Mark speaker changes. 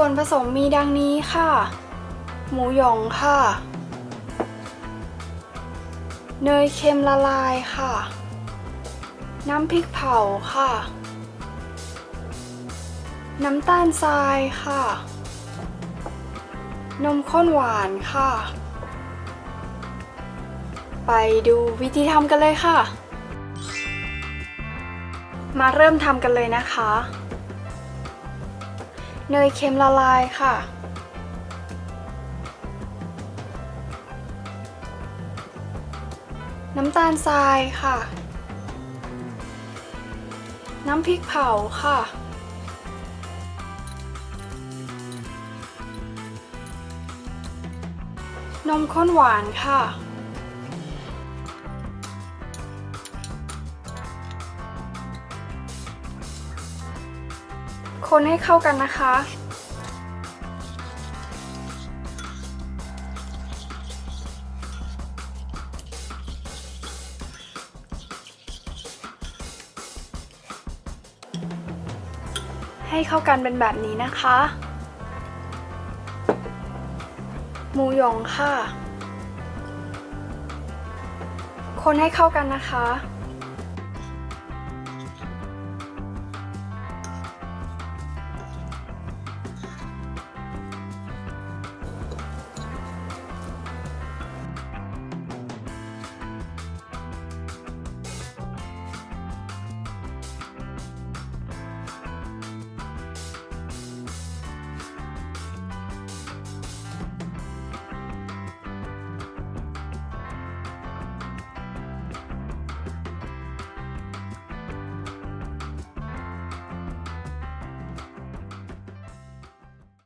Speaker 1: ส่วนผสมมีดังนี้ค่ะ หมูหยองค่ะ เนยเค็มละลายค่ะ น้ำพริกเผาค่ะ น้ำตาลทรายค่ะ นมข้นหวานค่ะ ไปดูวิธีทำกันเลยค่ะ มาเริ่มทำกันเลยนะคะ เนยเค็มละลายค่ะ น้ำตาลทรายค่ะ น้ำพริกเผาค่ะ นมข้นหวานค่ะ คนให้เข้ากันนะคะ ให้เข้ากันเป็นแบบนี้นะคะ หมูหยองค่ะ คนให้เข้ากันนะคะ